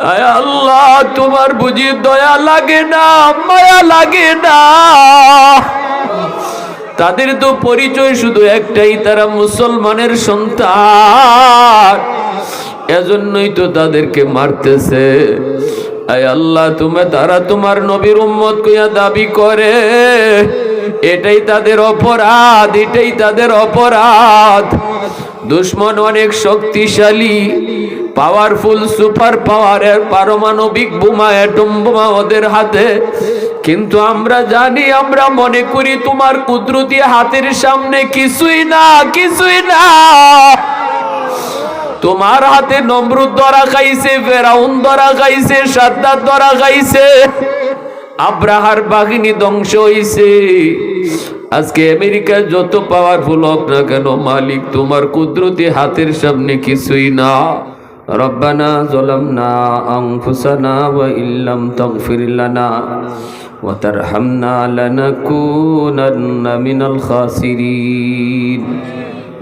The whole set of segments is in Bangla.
আল্লাহ, তোমার বুঝি দয়া লাগে না, মায়া লাগে না। তাদের তো পরিচয় শুধু একটাই, তারা মুসলমানের সন্তান। এজন্যই তো তাদেরকে মারতেছে। আয় আল্লাহ, তুমি, তারা তোমার নবীর উম্মত কইয়া দাবি করে। এটাই তাদের অপরাধ, এটাই তাদের অপরাধ। দুশ্মন অনেক শক্তিশালী। পাওয়ারফুল সুপার পাওয়ারের পারমাণবিক বোমা অ্যাটম বোমা ওদের হাতে। কিন্তু আমরা জানি, আমরা মনে করি তোমার কুদরতি হাতের সামনে কিছুই না কিছুই না। তোমার হাতে নমরুদ ধরা খাইছে, ফেরাউন ধরা খাইছে সাদ্দার ধরা খাইছে। আব্রাহার বাহিনী ধ্বংস হইছে। আজকে আমেরিকার যত পাওয়ারফুল হোক না কেন, মালিক, তোমার কুদরতি হাতের সামনে কিছুই না। ربنا ظلمنا أنفسنا وإن لم تغفر لنا وترحمنا لنكونن من الخاسرين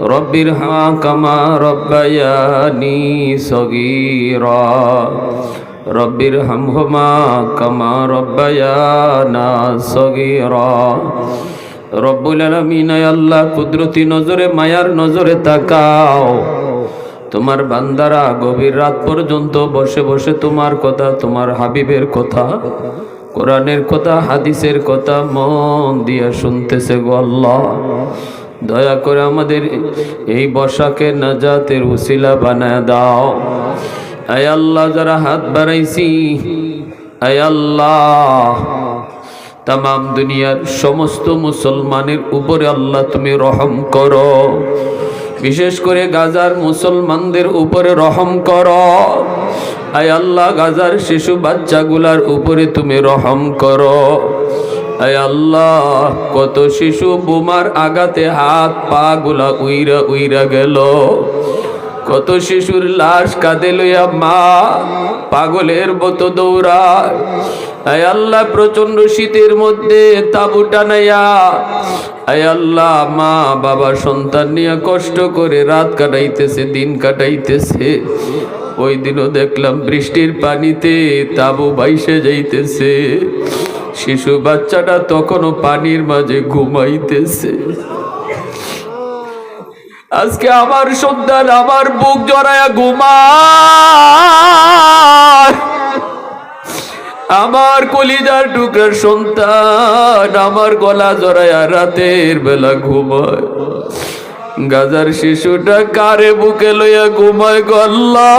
رب ارحمنا كما ربياني صغيرا رب ارحمهما كما ربيانا صغيرا রব্বুল আলমিন আল্লাহ কুদরতি নজরে মায়ার নজরে তাকাও তোমার বান্দারা গভীর রাত পর্যন্ত বসে বসে তোমার কথা, তোমার হাবিবের কথা, কোরআনের কথা, হাদিসের কথা মন দিয়া শুনতেছে গো আল্লাহ। দয়া করে আমাদের এই বসাকে নাজাতের উসিলা বানায় দাও। আয় আল্লাহ, যারা হাত বাড়াইছি, আয় আল্লাহ। তাম দুনিয়ার সমস্ত মুসলমানের উপরে আল্লাহ তুমি রহম করো। বিশেষ করে গাজার মুসলমানদের উপরে রহম কর। আয় আল্লাহ, গাজার শিশু বাচ্চাগুলার উপরে তুমি রহম করো। আয় আল্লাহ, কত শিশু বোমার আগাতে হাত পা গুলা উইরা উইরা গেল। কত শিশুর লাশ কাঁদে লইয়া মা পাগলের মতো দৌড়ায়। আয় আল্লাহ প্রচণ্ড শীতের মধ্যে তাবু টানাইয়া আয় আল্লাহ, মা, বাবা, সন্তান নিয়ে কষ্ট করে রাত কাটাইতেছে, দিন কাটাইতেছে। ওই দিনও দেখলাম বৃষ্টির পানিতে তাবু বাইসে যাইতেছে। শিশু বাচ্চাটা তখনও পানির মাঝে ঘুমাইতেছে। আজকে আমার সন্তান আমার বুক জড়ায়া ঘুমায়। আমার কলিজার টুকরার সন্তান আমার গলা জড়ায়া রাতের বেলা ঘুমায়। গাজার শিশুটা কারে বুকে লইয়া ঘুমায় গল্লা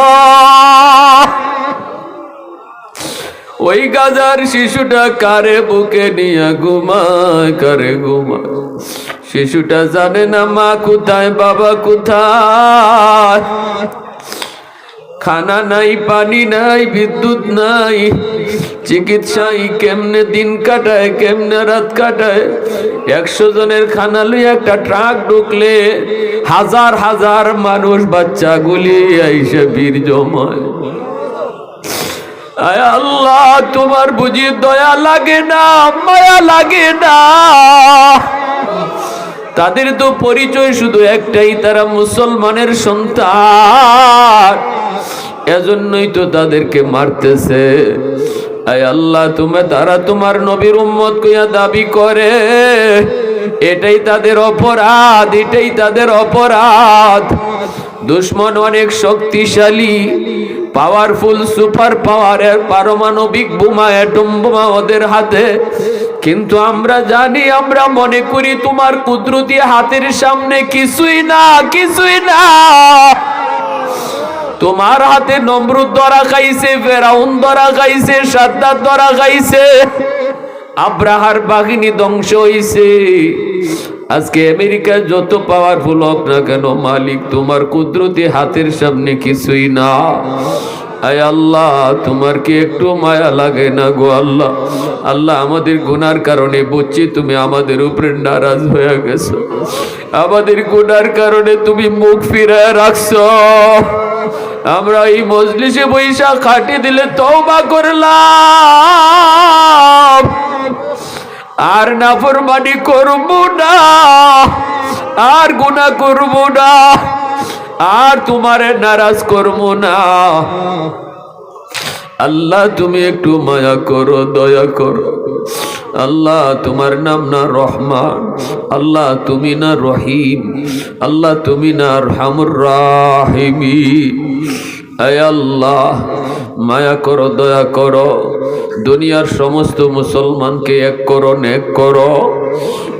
ওই গাজার শিশুটা কারে বুকে নিয়ে ঘুমায়, কারে ঘুমায়। শিশুটা জানে না মা কোথায়, বাবা কোথায়? খানা নাই, পানি নাই, বিদ্যুৎ নাই। চিকিৎসাই কেমনে দিন কাটায়, কেমনে রাত কাটায়? একশো জনের খানা লই একটা ট্রাক ঢুকলে হাজার হাজার মানুষ বাচ্চা গুলি আইসে বীর জমায়। আয় আল্লাহ, তোমার বুঝি দয়া লাগে না, মায়া লাগে না। তাদের তো পরিচয় শুধু একটাই, তারা মুসলমানের সন্তান। এজন্যই তো তাদেরকে মারতেছে। আয় আল্লাহ, তুমি, তারা তোমার নবীর উম্মত কইয়া দাবি করে। এটাই তাদের অপরাধ, এটাই তাদের অপরাধ। দুশ্মন অনেক শক্তিশালী পাওয়ারফুল সুপার পাওয়ারের পারমাণবিক বোমা অ্যাটম বোমা ওদের হাতে। কিন্তু আমরা জানি, আমরা মনে করি তোমার কুদরতি হাতের সামনে কিছুই না কিছুই না। তোমার হাতে নমরুদ ধরা খাইছে, ফেরাউন ধরা খাইছে সাদ্দার ধরা খাইছে, আব্রাহার বাহিনী ধ্বংস হইছে। আজকে আমেরিকার যত পাওয়ারফুল হোক না কেন, মালিক, তোমার কুদরতি হাতের সামনে কিছুই না। আয় আল্লাহ, তোমার কি একটু মায়া লাগে না গো আল্লাহ? আল্লাহ আমাদের গুনার কারণে বুঝছি তুমি আমাদের উপরে নারাজ হয়ে গেছো। আমাদের গুনার কারণে তুমি মুখ ফিরায় রাখছো। আমরা এই মজলিসে বৈশা খাটি দিলে তওবা করলাম। আর নাফরমানি করব না, আর গুনাহ করব না। আর তোমারে নারাজ করব না। আল্লাহ, তুমি একটু মায়া করো, দয়া করো। আল্লাহ, তোমার নাম না রহমান। আল্লাহ, তুমি না রহিম। আল্লাহ, তুমি না রহামুর রাহিমি আল্লাহ, মায়া করো, দয়া করো। দুনিয়ার সমস্ত মুসলমানকে এক করো, নেক করো।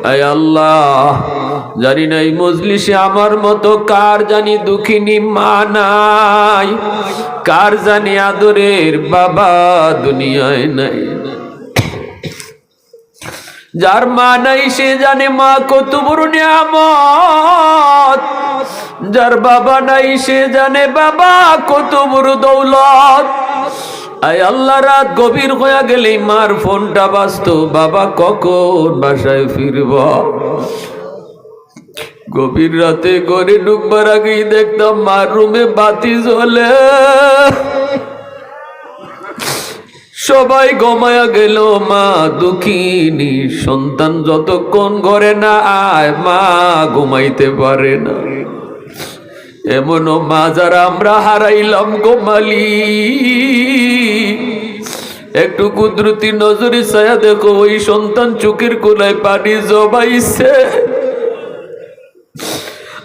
আয় আল্লাহ জানি না এই মজলিসে আমার মতো কার জানি দুঃখিনী মা নাই? কার জানি আদরের বাবা দুনিয়ায় নাই? যার মা নাই, সে জানে মা কত বড় নিয়ামত। যার বাবা নাই, সে জানে বাবা কত বড় দৌলত। আয় আল্লাহ, রাত গভীর হয়ে গেলে মার ফোনটা বাঁচত বাবা, কখন বাসায় ফিরব? গভীর রাতে ঘরে ঢুকবার আগেই দেখতাম মার রুমে বাতি জ্বলে। সবাই গমায়া গেল, মা দুঃখিনী সন্তান যতক্ষণ ঘরে না আয়, মা ঘুমাইতে পারে না। এমনও মা যারা আমরা হারাইলাম গোমালি একটু কুদরতি নজরে ছায়া দেখো, ওই সন্তান চোখের কোলায় পানি জবাইছে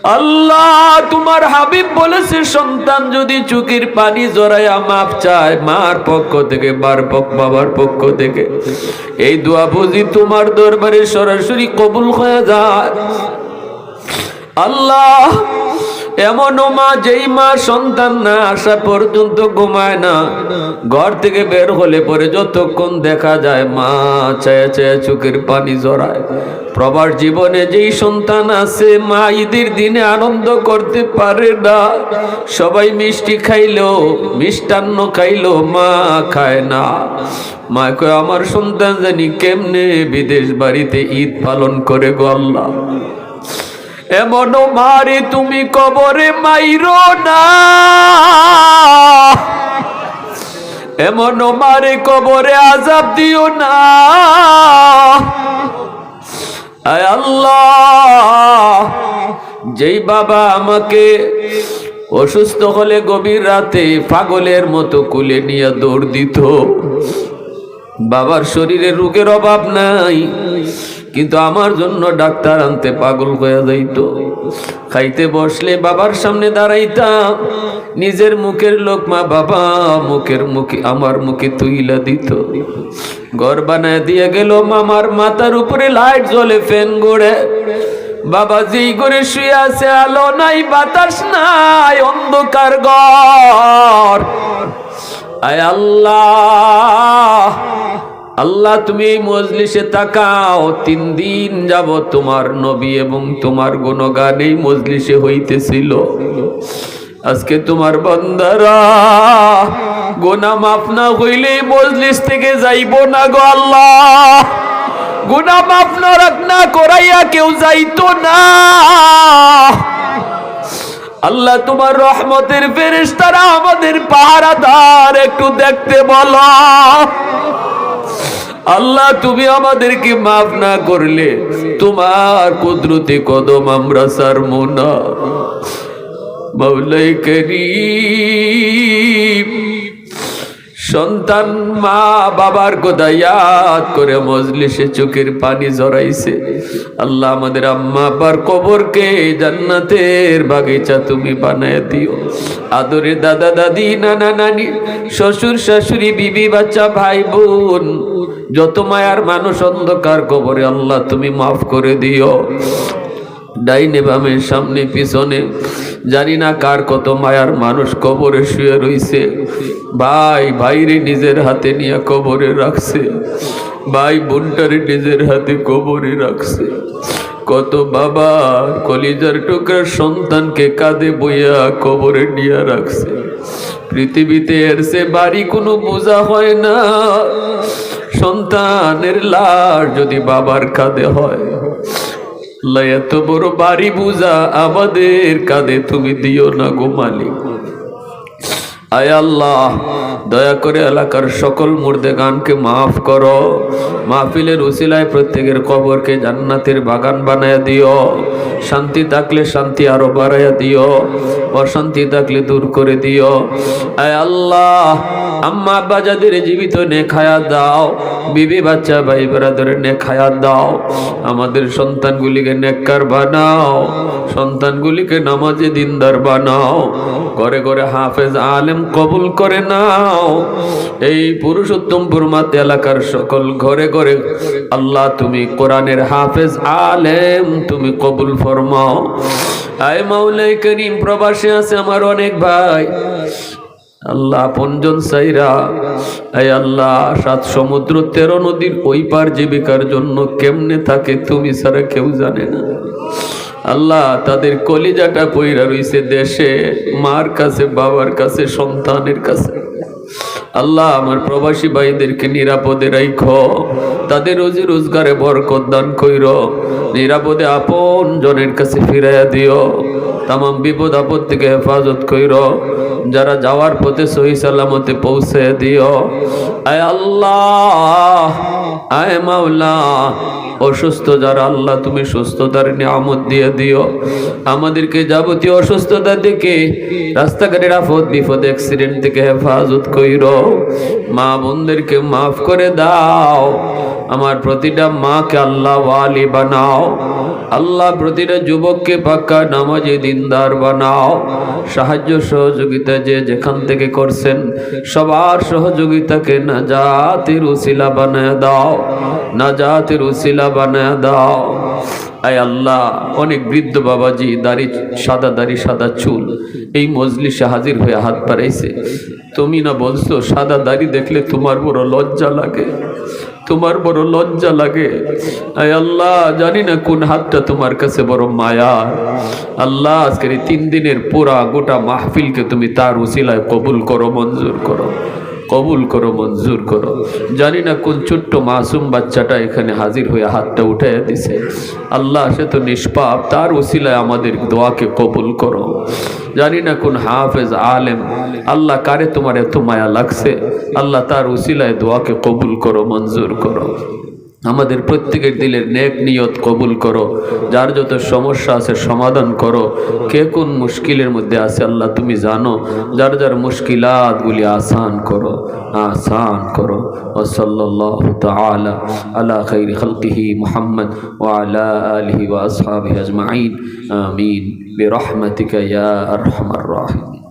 আল্লাহ, তোমার হাবিব বলেছে, সন্তান যদি চুকির পানি জড়াইয়া মাপ চায়, মার পক্ষ থেকে, মার পক্ষ, বাবার পক্ষ থেকে, এই দোয়া বুঝি তোমার দরবারে সরাসরি কবুল হয়ে যায়। আল্লাহ এমন মা, যেই মা সন্তান না আসা পর্যন্ত ঘুমায় না, ঘর থেকে বের হলে পরে যতক্ষণ দেখা যায় মা চায়া চায়া চোখের পানি জড়ায়। প্রবার জীবনে যেই সন্তান আছে, মা ঈদের দিনে আনন্দ করতে পারে না। সবাই মিষ্টি খাইলো, মিষ্টান্ন খাইলো, মা খায় না। মা কয়, আমার সন্তান জানি কেমনে বিদেশ বাড়িতে ঈদ পালন করে গো আল্লাহ। এমন মারে তুমি কবরে মাইরো না। এমন মারে কবরে আজাব দিও না। আল্লাহ, যেই বাবা আমাকে অসুস্থ হলে গভীর রাতে পাগলের মতো কুলে নিয়ে দৌড় দিত। বাবার শরীরে রোগের অভাব নাই। কিন্তু আমার জন্য ডাক্তার আনতে পাগল হয়ে যাইত। খাইতে বসলে বাবার সামনে দাঁড়াইতাম। নিজের মুখের লোকমা বাবা, মুখের মুখে আমার মুখে তুইলা দিত। ঘর বানায় দিয়ে গেল মামার মাথার উপরে লাইট জ্বলে ফ্যান গড়ে। বাবা যেই করে শুয়ে আছে, আলো নাই, বাতাস নাই, অন্ধকার ঘর। আয় আল্লাহ! আল্লাহ, তুমি এই মজলিসে তাকাও। তিন দিন যাব তোমার নবী এবং তোমার গুণগান এই মজলিসে হইতেছিল। আজকে তোমার বন্দারা গোনা মাফ না হইলে মজলিস থেকে যাইব না গো আল্লাহ। গুনা মাফ না রাখ, না করাইয়া কেউ যাইতো না। আল্লাহ, তোমার রহমতের ফেরেশতারা আমাদের পাহারাদার, একটু দেখতে বলো। আল্লাহ, তুমি আমাদেরকে মাফ না করলে তোমার কুদরতি কদম আমরা সারমো না। করিম, সন্তান মা বাবার কথা ইয়াদ করে মজলিসে চোখের পানি জড়াইছে আল্লাহ আমাদের আম্মা আব্বার কবরকে জান্নাতের বাগিচা তুমি বানায় দিও। আদরে দাদা দাদি, নানা নানি, শ্বশুর শাশুড়ি, বিবি বাচ্চা, ভাই বোন যত মায়ার মানুষ অন্ধকার কবরে, আল্লাহ তুমি মাফ করে দিও। ডাইনে বামের সামনে, পিছনে, জানি না কার কত মায়ার মানুষ কবরে শুয়ে রইছে। ভাই, ভাইরে নিজের হাতে নিয়ে কবরে রাখছে। ভাই, বোনটারে নিজের হাতে কবরে রাখছে। কত বাবা কলিজার টুকরার সন্তানকে কাঁধে বইয়া কবরে নিয়ে রাখছে। পৃথিবীতে এর সে বাড়ি কোনো বোঝা হয় না। সন্তানের লাশ যদি বাবার কাঁধে হয় এত বড় বাড়ি বুঝা আমাদের কাঁধে তুমি দিও না গো মালিক। আয় আল্লাহ, দয়া করে এলাকার সকল মুর্দে গানকে মাফ করো। মাহফিলের উসিলায় প্রত্যেকের কবরকে জান্নাতের বাগান বানায় দিও। শান্তি থাকলে শান্তি আরও বাড়াইয়া দিও, অশান্তি থাকলে দূর করে দিও। আয় আল্লাহ, আম্মা আব্বা যাদের জীবিত নে খায়া দাও, বিবি, বাচ্চা, ভাই ব্রাদারের নে খায়া দাও। আমাদের সন্তানগুলিকে নেককার বানাও, সন্তানগুলিকে নামাজে দিনদার বানাও, ঘরে ঘরে হাফেজ আলেম কবুল করে নাও। এই পুরুষোত্তমপুর মাত এলাকার সকল ঘরে ঘরে আল্লাহ, তুমি কোরআনের হাফেজ আলেম, তুমি কবুল ফরমাও আয় মাওলাই করিম, প্রবাসে আছে আমার অনেক ভাই। আল্লাহ পঞ্জন সাইরা, আয় আল্লাহ, সাত সমুদ্র তেরো নদীর ওই পার জীবিকার জন্য কেমনে থাকে তুমি ছাড়া কেউ জানে না। আল্লাহ তাদের কলিজাটা পইরা রইছে দেশে, মার কাছে, বাবার কাছে, সন্তানের কাছে। আল্লাহ আমার প্রবাসী ভাইদেরকে নিরাপদে রাইখো। তাদের রোজি রোজগারে বরকত দান কইর। নিরাপদে আপন জনের কাছে ফিরাইয়া দিও। তামাম বিপদ আপদ থেকে হেফাজত কইর। যারা যাওয়ার পথে সহি সালামতে পৌঁছে দিও। আয় আল্লাহ, আয় মাওলা, অসুস্থ যারা আল্লাহ তুমি সুস্থতার নিয়ামত দিয়ে দিও। আমাদেরকে যাবতীয় অসুস্থতা থেকে, রাস্তাঘাটের আফত বিপদ অ্যাক্সিডেন্ট থেকে হেফাজত কইর। মা বোনদেরকে মাফ করে দাও। আমার প্রতিটা মাকে আল্লাহ ওয়ালি বানাও। আল্লাহ প্রতিটা যুবককে পাক্কা নামাজে দিনদার বানাও। সাহায্য সহযোগিতা যে যেখান থেকে করছেন, সবার সহযোগিতাকে না জাতির উসিলা বানায় দাও। না জাতির উসিলা বানায় দাও। আয় আল্লাহ, অনেক বৃদ্ধ বাবাজি দাড়ি, সাদা দাড়ি, সাদা চুল, এই মজলিসে হাজির হয়ে হাত বাড়াইছে। তুমি না বলছো, সাদা দাড়ি দেখলে তোমার বড় লজ্জা লাগে? তোমার বড় লজ্জা লাগে। আয় আল্লাহ, জানি না কোন হাতটা তোমার কাছে বড় মায়া। আল্লাহ, আজকের এই তিন দিনের পুরা গোটা মাহফিলকে তুমি তার উসিলায় কবুল করো, মঞ্জুর করো। কবুল করো, মঞ্জুর করো। জানি না কোন ছোট্ট মাসুম বাচ্চাটা এখানে হাজির হয়ে হাতটা উঠাইয়া দিছে। আল্লাহ, সে তো নিষ্পাপ, তার ওসিলায় আমাদের দোয়াকে কবুল করো। জানি না কোন হাফেজ, আলেম, আল্লাহ কারে তোমার এত মায়া লাগছে? আল্লাহ তার ওসিলায় দোয়াকে কবুল করো, মঞ্জুর করো। আমাদের প্রত্যেকের দিলের নেক নিয়ত কবুল করো। যার যত সমস্যা আছে সমাধান করো। কে কোন মুশকিলের মধ্যে আছে আল্লাহ তুমি জানো। যার যার মুশকিলাতগুলি আসান করো। আসান করো। ওসল্লাল্লাহু তাআলা আলা খাইরি খালকিহি মুহাম্মদ ওয়া আলা আলিহি ওয়া আসহাবিহি আজমাইন। আমিন। বিরহমাতিকা ইয়া আরহামার রাহিমিন।